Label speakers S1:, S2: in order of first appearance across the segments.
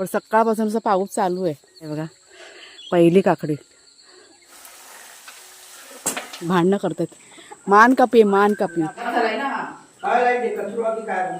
S1: पण सकाळपासून असा पाऊस चालू आहे. हे बघा पहिली काकडी. भांडणं करतात मान कापी मान कापी.
S2: काय?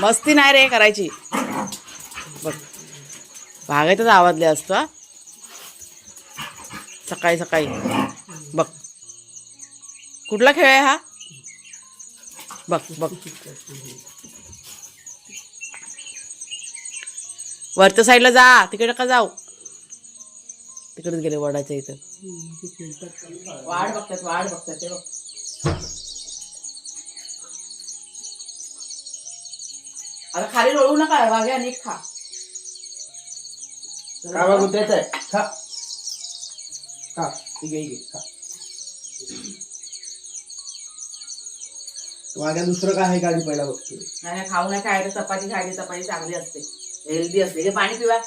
S1: मस्ती नाही रे करायची. बघ. भागायतच आवाजले असतो हा. सकाळी सकाळी. बघ. कुठला खेळ आहे हा? बघ बघ. वरच्या साईडला जा तिकडे का जाऊ? तिकडेच गेले वडाच्या इथं. वाढ बघतात वाढ बघतात ते बघ. आता खाली लोळू नका वाघ्या नीट खा.
S2: खा बाबू तेच आहे खा. खा. ठीक आहे ठीक आहे, खा. वाग्या दुसरं काय आहे का आधी पहिला बघतो.
S1: नाही नाही, खाऊ नाही खायचं चपाती खायची चपाती चांगली असते. हेल्दी असते. हे पाणी पिवा.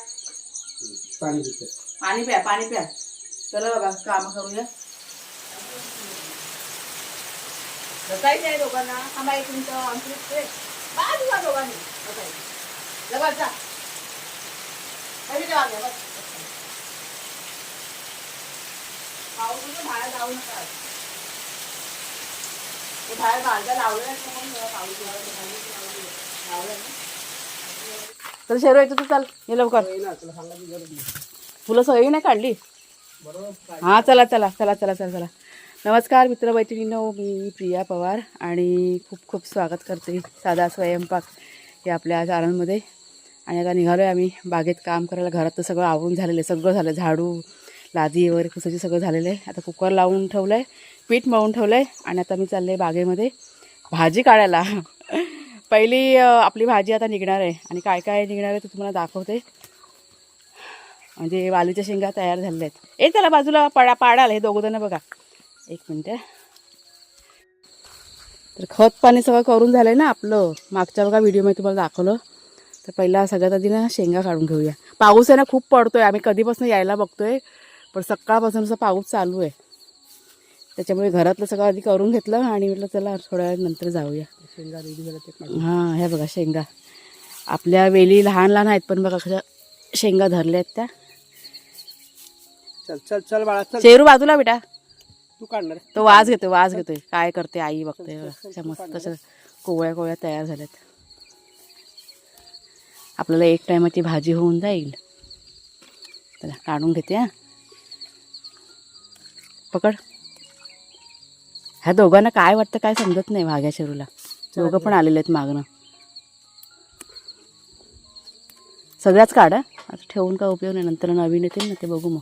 S2: पाणी पितं
S1: पाणी प्या पाणी प्या. चला बाबा काम करूया. बसायचं आहे दोघांना. थांबा एक मिनिट आमची बस. बाहेर जाऊ नका. ते बाहेर लावल्या पाऊस लावलं तर शेरू येतो तू चाल. ये लवकर. फुलं सगळी नाही. काढली? हां चला चला चला चला चला चला. नमस्कार मित्रमैत्रिणींनो मी प्रिया पवार आणि खूप खूप स्वागत करते साधा स्वयंपाक हे आपल्या चारांमध्ये. आणि आता निघालो आहे आम्ही बागेत काम करायला. घरात तर सगळं आवरून झालेलं आहे. सगळं झालं. झाडू लादी वगैरे कुसाची सगळं झालेलं आहे. आता कुकर लावून ठेवलं आहे पीठ मळून ठेवलं आहे आणि आता मी चालले आहे बागेमध्ये भाजी काढायला. पहिली आपली भाजी आता निघणार आहे. आणि काय काय निघणार आहे ते तुम्हाला दाखवते. म्हणजे वालीच्या शेंगा तयार झालेल्या आहेत. ए त्याला बाजूला पडा पाडाल हे दोघं जण बघा. एक मिनटं तर खत पाणी सगळं करून झालंय ना आपलं. मागच्या बघा व्हिडिओमध्ये तुम्हाला दाखवलं. तर पहिला सगळ्यात आधी ना शेंगा काढून घेऊया. पाऊस आहे ना खूप पडतोय. आम्ही कधीपासून यायला बघतोय पण सकाळपासून असा पाऊस चालू आहे. त्याच्यामुळे घरातलं सगळं आधी करून घेतलं आणि म्हटलं चला थोड्या वेळ नंतर जाऊया.
S2: शेंगा रेडी झाला ते.
S1: हां हे बघा शेंगा. आपल्या वेली लहान लहान आहेत पण बघा कशा शेंगा धरल्या आहेत त्या.
S2: चल चल चल बाळा चल.
S1: शेरू बाजूला बेटा.
S2: तू काढणार
S1: तो वाज घेतोय वाज घेतोय. काय करते आई बघते. अशा मस्त अशा कोवळ्या कोवळ्या तयार झाल्यात. आपल्याला एक टायमाची भाजी होऊन जाईल. चला काढून घेते हा. पकड. ह्या दोघांना काय वाटतं काय समजत नाही भाग्या शेरूला. दोघं पण आलेले आहेत मागणं. सगळ्याच काढ. आता ठेवून काय उपयोग नाही. नंतर नवीन येतील ना ते बघू मग.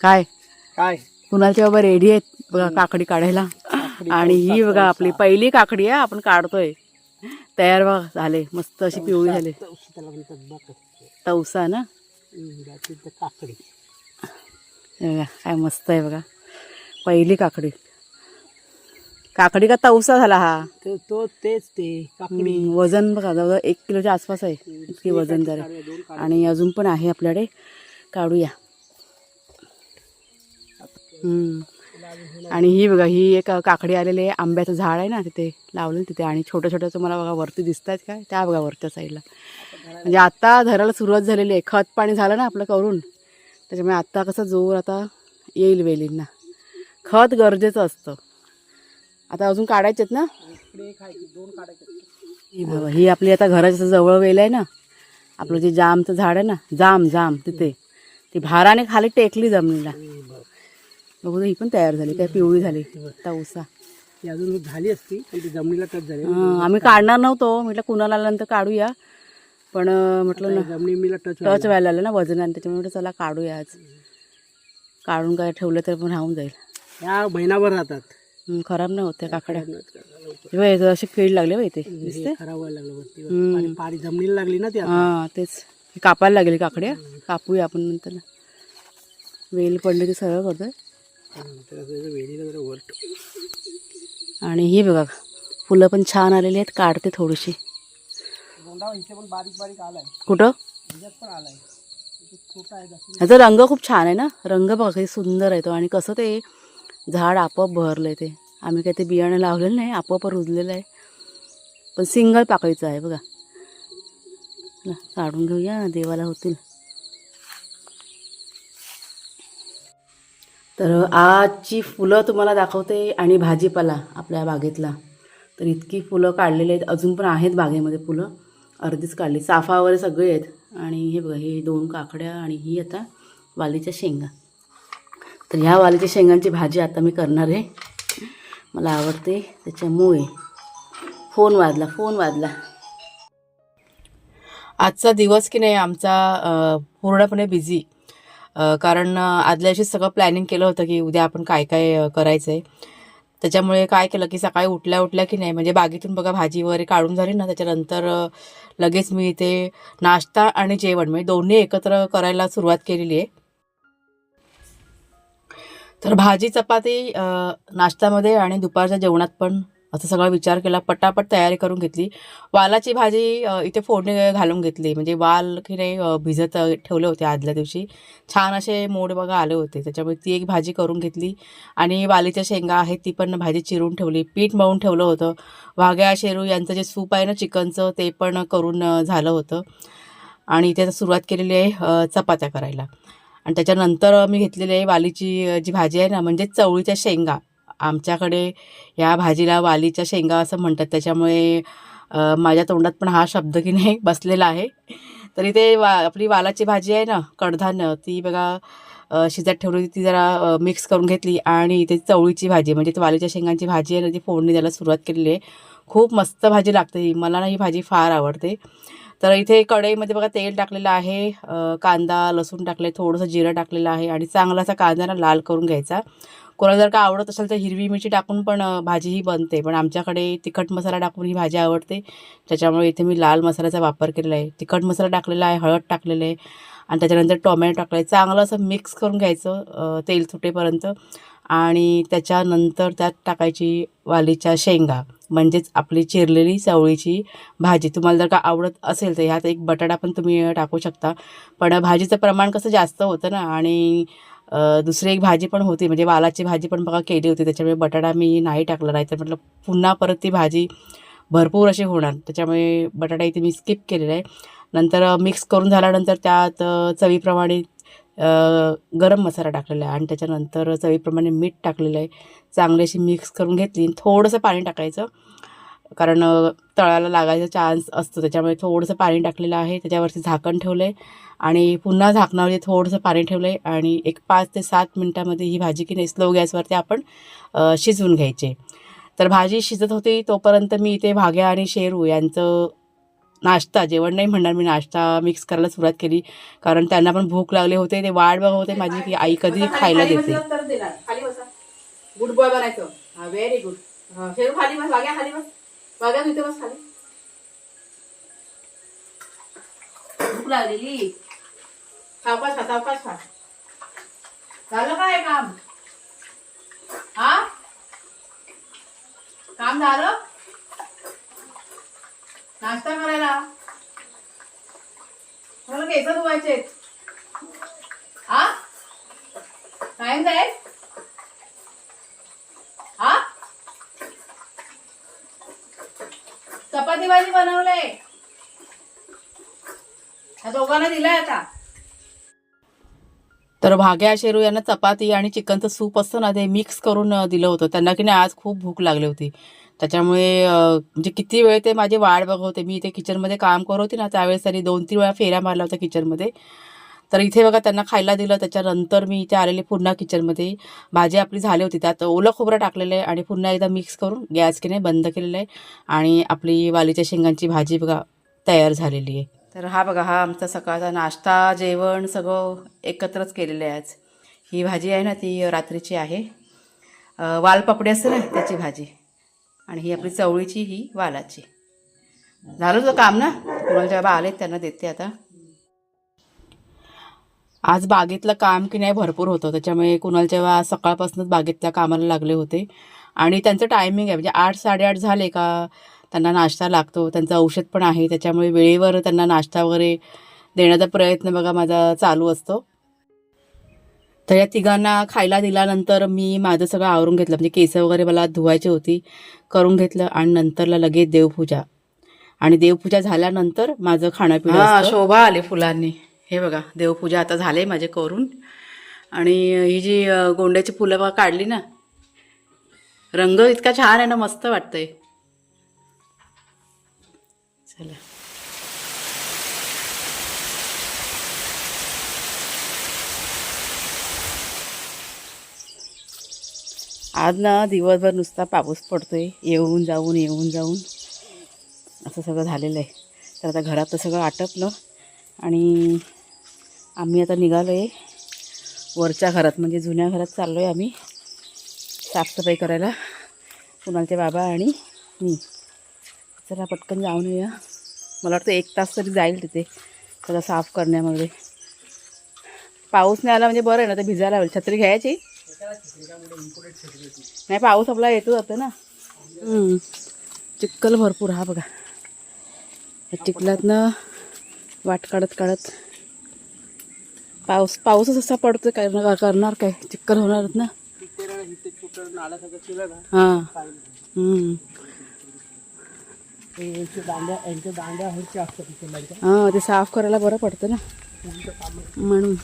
S1: काय?
S2: काय?
S1: कुणालचे बाबा रेडी आहेत बघा काकडी काढायला. आणि ही बघा आपली पहिली काकडी आहे आपण काढतोय. तयार बघा झाले. मस्त अशी पिवळी झाली. तवसा ना?
S2: काकडी.
S1: बघा काय मस्त आहे बघा. पहिली काकडी. काकडी का तवसा झाला हा?
S2: तो तेच ते काकडी.
S1: वजन बघा जवळ एक किलोच्या आसपास आहे. इतकी वजन
S2: काढ
S1: आणि अजून पण आहे आपल्याकडे. काढूया. आणि ही बघा ही एक काकडी आलेली आहे आंब्याचं झाड आहे ना तिथे लावलं तिथे. आणि छोट्या छोट्याचं मला बघा वरती दिसत आहेत काय? त्या बघा वरच्या साईडला. म्हणजे आता धरायला सुरुवात झालेली आहे. खत पाणी झालं ना आपलं करून. त्याच्यामुळे आत्ता कसं जोर आता येईल वेलींना. खत गरजेचं असतं. आता अजून काढायचेत ना?
S2: दोन काढायचे
S1: ही बघा, ही आपली आता घराच्या जवळ वेल आहे ना. आपलं जे जामचं झाड आहे ना जाम जाम तिथे. ती भाराने खाली टेकली जमिनीला. बघू ही पण तयार झाली काय पिवळी झाली. तवसा
S2: ती अजून झाली असती पण ती जमिनीला टच झाली.
S1: आम्ही काढणार नव्हतो. म्हटलं कुणाला आल्यानंतर काढूया. पण म्हटलं ना
S2: जमिनीला टच
S1: टच व्हायला आलं ना वजनाने त्याच्यामुळे म्हटलं चला काढूया आज. काढून काय ठेवलं तर पण राहून जाईल.
S2: ह्या महिनाभर राहतात.
S1: खराब नाही होत्या काकड्या. अशी कीड लागली बाई ते.
S2: खराब व्हायला लागलं. पाणी- जमिनीला लागली ना ती.
S1: हां तेच. कापायला लागेल काकड्या. कापूया आपण नंतर. वेल पडले ते सरळ करतोय.
S2: तर असं वेळीला जरा वर ठेव.
S1: आणि हे बघा फुलं पण छान आलेली आहेत काढते थोडीशी.
S2: बोंडा इथे पण बारीक बारीक आलाय.
S1: कुठं?
S2: पण आलाय.
S1: ह्याचा रंग खूप छान आहे ना? रंग बघा किती सुंदर आहे तो. आणि कसं ते झाड आपोआप बहरलं आहे ते. आम्ही काही ते बियाणं लावलेलं नाही आपोआप रुजलेलं आहे. पण सिंगल पाकळीचं आहे बघा. काढून घेऊया देवाला होतील. तर आजची फुलं तुम्हाला दाखवते आणि भाजीपाला आपल्या बागेतला. तर इतकी फुलं काढलेली आहेत. अजून पण आहेत बागेमध्ये फुलं. अर्धीच काढली. चाफा वगैरे सगळे आहेत. आणि हे बघा हे दोन काकड्या आणि ही आता वालीच्या शेंगा. तर ह्या वालीच्या शेंगांची भाजी आता मी करणार आहे. मला आवडते त्याच्यामुळे. फोन वाजला फोन वाजला. आजचा दिवस की नाही आमचा पूर्णपणे बिझी कारण आदल्या दिवशी सगळं प्लॅनिंग केलं होतं की उद्या आपण काय काय करायचं आहे त्याच्यामुळे काय केलं की सकाळी उठल्या उठल्या की नाही म्हणजे बागेतून बघा भाजी वगैरे काढून झाली ना त्याच्यानंतर लगेच मी इथे नाश्ता आणि जेवण म्हणजे दोन्ही एकत्र करायला सुरुवात केलेली आहे. तर भाजी चपाती नाश्त्यामध्ये आणि दुपारच्या जेवणात पण असं सगळा विचार केला पटापट तयारी करून घेतली. वालाची भाजी इथे फोडणी घालून घेतली. म्हणजे वाल की नाही भिजत ठेवले होते आदल्या दिवशी. छान असे मोड बघा आले होते. त्याच्यामुळे ती एक भाजी करून घेतली. आणि वालीच्या शेंगा आहेत ती पण भाजी चिरून ठेवली. पीठ मळून ठेवलं होतं. वाघ्या शेरू यांचं जे सूप आहे ना चिकनचं ते पण करून झालं होतं. आणि इथे सुरुवात केलेली आहे चपात्या करायला. आणि त्याच्यानंतर मी घेतलेली आहे वालीची जी भाजी आहे ना म्हणजे चवळीच्या शेंगा. आमच्याकडे या भाजीला वालीच्या शेंगा असं म्हणतात. त्याच्यामुळे माझ्या तोंडात पण हा शब्द की नाही बसलेला आहे. तरी ते वा आपली वालाची भाजी आहे ना कडधान्य ती बघा शिजत ठेवली होती ती जरा मिक्स करून घेतली आणि ते चवळीची भाजी म्हणजे वालीच्या शेंगांची भाजी आहे ना ती फोडणी द्यायला सुरुवात केलेली आहे. खूप मस्त भाजी लागते ही. मला ना ही भाजी फार आवडते. तर इथे कढईमध्ये बघा तेल टाकलेलं आहे कांदा लसूण टाकले थोडंसं जिरं टाकलेलं आहे आणि चांगला असा कांदा ना लाल करून घ्यायचा. कोणाला जर का आवडत असेल तर हिरवी मिरची टाकून पण भाजीही भाजी ही बनते. पण आमच्याकडे तिखट मसाला टाकून ही भाजी आवडते. त्याच्यामुळे इथे मी लाल मसाल्याचा वापर केलेला आहे. तिखट मसाला टाकलेला आहे हळद टाकलेलं आहे आणि त्याच्यानंतर टोमॅटो टाकलं आहे. चांगलं असं मिक्स करून घ्यायचं तेल सुटेपर्यंत आणि त्याच्यानंतर त्यात टाकायची वालीच्या शेंगा. म्हणजेच आपली चिरलेली चवळीची भाजी. तुम्हाला जर का आवडत असेल तर ह्यात एक बटाटा पण तुम्ही टाकू शकता. पण भाजीचं प्रमाण कसं जास्त होतं ना आणि दुसरी एक भाजी पण होती. म्हणजे वालाची भाजी पण बघा केली होती. त्याच्यामुळे बटाटा मी नाही टाकला नाही तर म्हटलं पुन्हा परत ती भाजी भरपूर अशी होणार. त्याच्यामुळे बटाटा इथे मी स्किप केलेला आहे. नंतर मिक्स करून झाल्यानंतर त्यात चवीप्रमाणे गरम मसाला टाकलेला आहे. आणि त्याच्यानंतर चवीप्रमाणे मीठ टाकलेलं आहे. चांगली अशी मिक्स करून घेतली. थोडंसं पाणी टाकायचं. कारण तळाला लागायचा चान्स असतो. त्याच्यामुळे थोडंसं पाणी टाकलेलं आहे. त्याच्यावरती झाकण ठेवलं आहे आणि पुन्हा झाकणावरती थोडंसं पाणी ठेवलं आहे आणि एक पाच ते सात मिनटामध्ये ही भाजी की नाही स्लो गॅसवरती आपण शिजवून घ्यायची. तर भाजी शिजत होती तोपर्यंत मी इथे भाग्या आणि शेरू यांचं नाश्ता जेवण नाही म्हणणार मी नाश्ता मिक्स करायला सुरुवात केली. कारण त्यांना पण भूक लागले होते. ते वाट बघत होते माझी की आई कधी खायला देते. गुड बॉय बनायचं. हा व्हेरी गुड शेरू खाली बस खाली बस. वाग्या तिथे बस खाली. भूक लागलेली. सावकाश खा सावकाश खा. झालं काय काम? हा? काम झालं? नाश्ता करायला? मला केस धुवायचे हा? टाइम जाईल हा चपाती भाजी बनवलंय. ह्या दोघांना दिलाय आता. तर भाग्या शेरू यांना चपाती आणि चिकनचं सूप असतं ना ते मिक्स करून दिलं होतं. त्यांना की नाही आज खूप भूक लागली होती. त्याच्यामुळे म्हणजे किती वेळ ते माझी वाट बघत होते. मी इथे किचनमध्ये काम करत होती ना त्यावेळेस त्यांनी दोन तीन वेळा फेऱ्या मारल्या होत्या किचनमध्ये तर इथे बघा त्यांना खायला दिलं. त्याच्यानंतर मी इथे आलेले पुन्हा किचनमध्ये भाजी आपली झाली होती. त्यात ओलं खोबरं टाकलेलं आहे आणि पुन्हा एकदा मिक्स करून गॅस की नाही बंद केलेलं आहे. आणि आपली वालीच्या शेंगांची भाजी बघा तयार झालेली आहे. तर हा बघा हा आमचा सकाळचा नाश्ता जेवण सगळं एकत्रच केलेलं आहे आज. ही भाजी आहे ना ती रात्रीची आहे. अ, वालपापडी असते ना त्याची भाजी. आणि ही आपली चवळीची ही वालाची. झालं तुझं काम ना? कोणाला जेव्हा आलेत त्यांना देते आता. आज बागेतलं काम की नाही भरपूर होतं. त्याच्यामुळे कुणाल जेव्हा सकाळपासूनच बागेतल्या कामाला लागले होते. आणि त्यांचं टायमिंग आहे. म्हणजे आठ साडेआठ झाले का त्यांना नाश्ता लागतो. त्यांचं औषध पण आहे. त्याच्यामुळे वेळेवर त्यांना नाश्ता वगैरे देण्याचा प्रयत्न बघा माझा चालू असतो. तर या तिघांना खायला दिल्यानंतर मी माझं सगळं आवरून घेतलं. म्हणजे केस वगैरे मला धुवायची होती करून घेतलं आणि नंतरला लगेच देवपूजा. आणि देवपूजा झाल्यानंतर माझं खाणं पिणं. शोभा आले फुलांनी. हे बघा देवपूजा आता झाले माझे करून. आणि ही जी गोंड्याची फुलं बघा काढली ना रंग इतका छान आहे ना मस्त वाटतंय. चला. आज ना दिवसभर नुसता पाऊस पडतोय. येऊन जाऊन येऊन जाऊन. असं सगळं झालेलं आहे. तर आता घरात सगळं आटपलं. आणि आम्ही आता निघालो आहे वरच्या घरात म्हणजे जुन्या घरात चाललो आहे आम्ही. साफसफाई करायला. कुणालचे बाबा आणि मी. चला पटकन जाऊन येऊया. मला वाटतं एक तास तरी जाईल तिथे सगळं साफ करण्यामध्ये. पाऊस नाही आला म्हणजे बरं आहे ना तर भिजायला होईल छत्री घ्यायची? नाही पाऊस आपला येतो जातो ना. चिखल भरपूर हा बघा. चिखलातनं वाट काढत काढत पाऊस पाऊसच असा पडतोय काय करणार करणार काय चिक्कल होणारच ना. हां. हां ते साफ करायला बरं पडतं ना. म्हणून.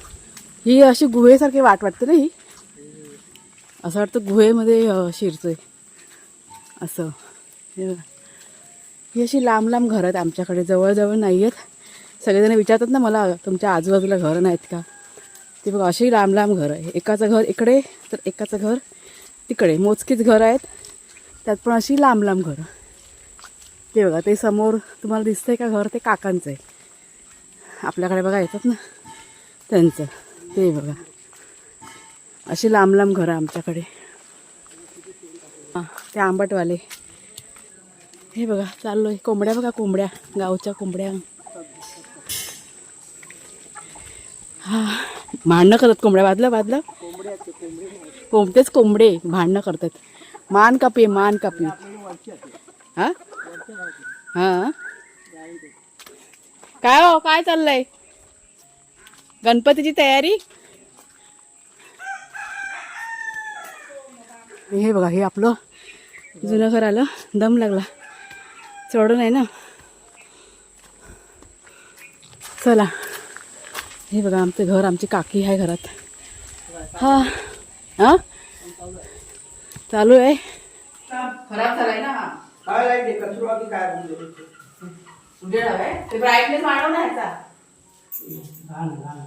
S1: ही अशी गुहेसारखी वाट वाटते ना ही. असं वाटतं गुहेमध्ये शिरतोय. असं. हे. ही अशी लांब लांब घरं आहेत आमच्याकडे. जवळजवळ नाही आहेत. सगळेजण विचारतात ना मला तुमच्या आजूबाजूला घरं नाहीत का? ते बघा अशी लांब लांब घरं आहे. एकाचं घर इकडे तर एकाचं घर तिकडे. मोजकीच घरं आहेत. त्यात पण अशी लांब लांब घरं. ते बघा ते समोर तुम्हाला दिसतंय का घर? ते काकांचं आहे. आपल्याकडे बघा येतात ना? त्यांचं. ते बघा. अशी लांब लांब घरं आमच्याकडे. हां ते आंबटवाले. हे बघा चाललोय. कोंबड्या बघा कोंबड्या. गावच्या कोंबड्या. हा भांडणं करतात कोंबड्या वाजलं वाजलं कोंबडेच कोंबडे भांडणं करतात. मान कापी मान कापी. हा? हा? काय हो काय चाललंय? गणपतीची तयारी? हे बघा हे आपलं जुनं घर आलं. दम लागला. चढून आहे ना? चला. हे बघा आमचं घर आमची काकी आहे घरात. हा. हा? चालू आहे. खराब झालाय ना.
S2: काय लाइट आहे? कचरू आधी काय
S1: उजेड हवाय ते ब्राईटनेस वाढव ना ह्याचा
S2: लहान लहान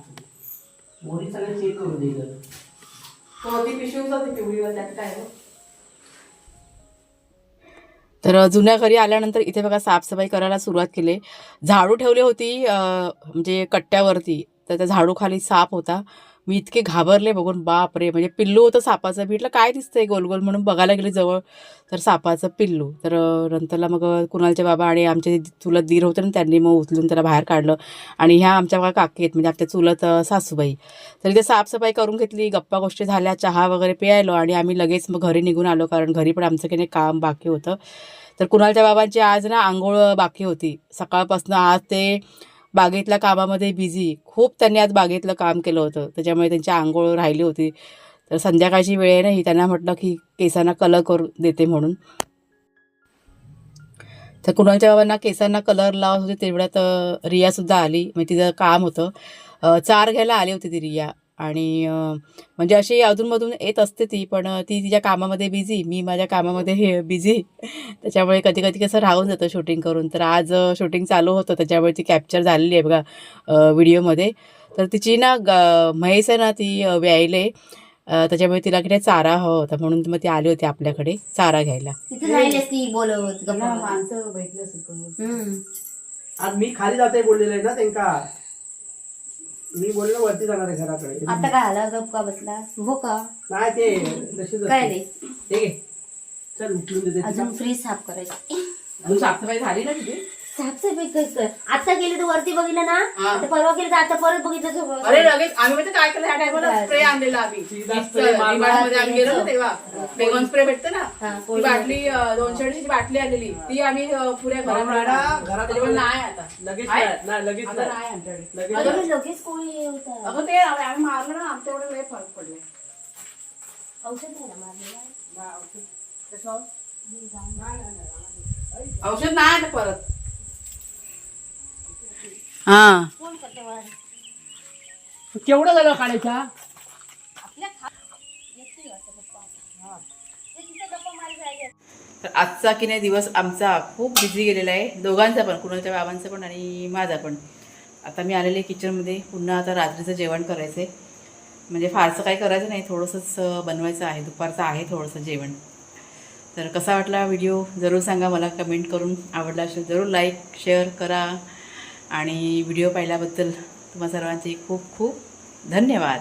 S2: मोदी सगळे चेक करून देईल
S1: तो ती पिशवी होती पिवळीवर त्यात काय? तर जुन्या घरी आल्यानंतर इथे बघा साफसफाई करायला सुरुवात केली. झाडू ठेवली होती म्हणजे कट्ट्यावरती. तर त्या झाडूखाली साप होता. मी इतके घाबरले बघून बाप रे! म्हणजे पिल्लू होतं सापाचं. भेटलं काय दिसतंय गोल गोल? म्हणून बघायला गेले जवळ. तर सापाचं पिल्लू. तर नंतरला मग कुणालचे बाबा आणि आमचे चुलत दीर होते ना त्यांनी मग उचलून त्याला बाहेर काढलं. आणि ह्या आमच्या बघा काकी आहेत म्हणजे आमच्या चुलत सासूबाई. तर इथे साफसफाई करून घेतली गप्पा गोष्टी झाल्या चहा वगैरे प्यायलो आणि आम्ही लगेच मग घरी निघून आलो कारण घरी पण आमचं काही नाही काम बाकी होतं. तर कुणालच्या बाबांची आज ना आंघोळ बाकी होती. सकाळपासून आज ते बागेतल्या कामामध्ये बिझी खूप त्यांनी आज बागेतलं काम केलं होतं. त्याच्यामुळे त्यांची आंघोळ राहिली होती. तर संध्याकाळची वेळ आहे ना ही त्यांना म्हटलं की केसांना कलर करू देते म्हणून. तर कुणाच्या बाबांना केसांना कलर लावत होते तेवढ्यात रियासुद्धा आली. म्हणजे तिचं काम होतं. चार घ्यायला आली होती ती रिया. आणि अ, म्हणजे अशी अधूनमधून येत असते ती पण ती तिच्या कामामध्ये बिझी मी माझ्या कामामध्ये हे बिझी त्याच्यामुळे कधी कधी कसं राहून जातं शूटिंग करून. तर आज शूटिंग चालू होतं त्याच्यामुळे ती कॅप्चर झालेली आहे बघा व्हिडिओमध्ये तर तिची ना ग म्हैस आहे ना ती व्यायले. त्याच्यामुळे तिला की नाही चारा हवा होता म्हणून मग ती आली होती आपल्याकडे चारा घ्यायला.
S3: बोलवत.
S1: माणसं भेटली
S2: मी खाली जाते बोललेलं आहे ना त्यांका. मी बोललो वरती जाणार आहे घराकडे.
S3: आता काय आला गप का बसला? हो का?
S2: नाही ते तशीच
S3: काय
S2: असते.
S3: रे
S2: ते घे चल उचलून देते.
S3: अजून फ्रीज साफ करायची.
S1: अजून साफसफाई झाली ना तिथे?
S3: साफसफाई कर कर. आता गेले तर वरती बघितलं ना
S1: हा.
S3: आता परवा गेले तर आता परत बघितलं तर-
S1: अरे लगेच आम्ही माहिती काय केलं ह्या टायमाला स्प्रे आणलेला आम्ही.
S2: सीधा spray मारला.
S1: डिमार्टमध्ये आम्ही गेलो ना तेव्हा. बेगॉन स्प्रे भेटतं ना.
S3: हा,
S1: ती बाटली अं, दोनशे अडीचशे बाटली आलेली ती आम्ही अं, पुऱ्या
S2: घरात-
S1: आणली.
S2: घरात
S1: त्याच्यामुळे नाही आता.
S2: लगेच
S1: आहे?
S2: नाही नाही, लगेच
S1: आता
S2: नाही.
S1: नाही आमच्याकडे
S2: लगेच नाही.
S3: लगेच कोळी हे होतं?
S1: अगं ते आम्ही आम्ही मारलं ना आमच्या एवढं लय फरक पडले
S3: औषध नाही ना मारलेलं
S1: औषध नाही आता परत. हा
S3: कोण करते वाढ?
S2: केवढं झालं काढायचा
S3: आपल्या खा- येतोय वाटतं पप्पा. हा. ते तिथं गप्पा मारी जायचे.
S1: तर आजचा की नाही दिवस आमचा खूप बिझी गेलेला आहे दोघांचा पण कुणाच्या बाबांचा पण आणि माझा पण आता मी आलेले किचनमध्ये पुन्हा आता रात्रीचं जेवण करायचं आहे म्हणजे फारसं काही करायचं नाही थोडंसंच बनवायचं आहे दुपारचं आहे थोडंसं जेवण तर कसा वाटला व्हिडिओ जरूर सांगा मला कमेंट करून आवडला असेल जरूर लाईक शेअर करा आणि व्हिडिओ पाहिल्याबद्दल तुम्हा सर्वांचे खूप खूप धन्यवाद.